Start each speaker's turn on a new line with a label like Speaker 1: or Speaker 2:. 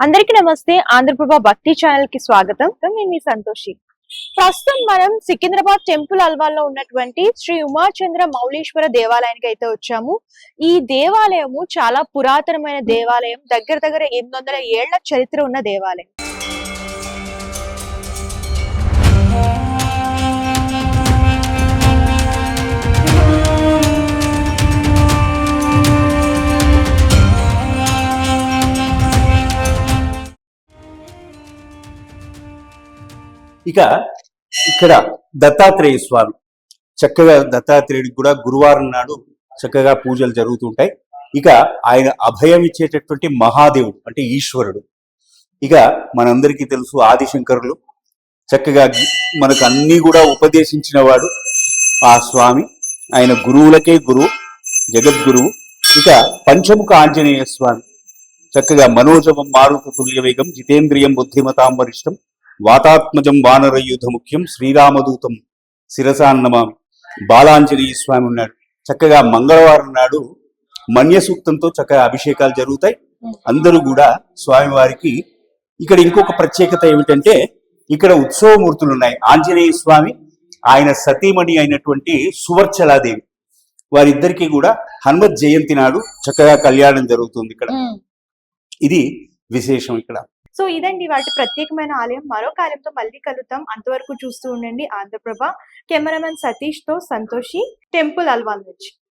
Speaker 1: అందరికీ నమస్తే. ఆంధ్రప్రభ భక్తి ఛానల్కి స్వాగతం నేను మీ సంతోషి. ప్రస్తుతం మనం సికింద్రాబాద్ టెంపుల్ అల్వాల్లో ఉన్నటువంటి శ్రీ ఉమాచంద్ర మౌళీశ్వర దేవాలయానికి అయితే వచ్చాము. ఈ దేవాలయము చాలా పురాతనమైన దేవాలయం. దగ్గర దగ్గర ఎనిమిది వందల ఏళ్ళ చరిత్ర ఉన్న దేవాలయం.
Speaker 2: ఇక ఇక్కడ దత్తాత్రేయ స్వామి. చక్కగా దత్తాత్రేయుడికి కూడా గురువారం నాడు చక్కగా పూజలు జరుగుతుంటాయి. ఇక ఆయన అభయం ఇచ్చేటటువంటి మహాదేవుడు అంటే ఈశ్వరుడు. ఇక మనందరికీ తెలుసు ఆదిశంకరులు. చక్కగా మనకు అన్ని కూడా ఉపదేశించిన వాడు ఆ స్వామి. ఆయన గురువులకే గురువు జగద్గురువు ఇక పంచముఖ ఆంజనేయ స్వామి. చక్కగా మనోజవం మారుత తుల్య వేగం జితేంద్రియం బుద్ధిమతాం వరిష్టం వాతాత్మజం వానరయూధ ముఖ్యం శ్రీరామదూతం శిరసాన్నమామి బాలాంజనేయ స్వామి ఉన్నాడు. చక్కగా మంగళవారం నాడు మన్య సూక్తంతో చక్కగా అభిషేకాలు జరుగుతాయి. అందరూ కూడా స్వామివారికి ఇక్కడ ఇంకొక ప్రత్యేకత ఏమిటంటే ఇక్కడ ఉత్సవమూర్తులు ఉన్నాయి. ఆంజనేయ స్వామి ఆయన సతీమణి అయినటువంటి సువర్చలాదేవి. వారిద్దరికీ కూడా హనుమత్ జయంతి నాడు చక్కగా కళ్యాణం జరుగుతుంది ఇక్కడ. ఇది విశేషం ఇక్కడ.
Speaker 1: సో ఇదండి వాటి ప్రత్యేకమైన ఆలయం. మరో కార్యంతో మళ్ళీ కలుద్దాం. అంతవరకు చూస్తూ ఉండండి. ఆంధ్రప్రభ కెమెరామెన్ సతీష్తో సంతోషి. టెంపుల్ అల్వాల్ నుంచి.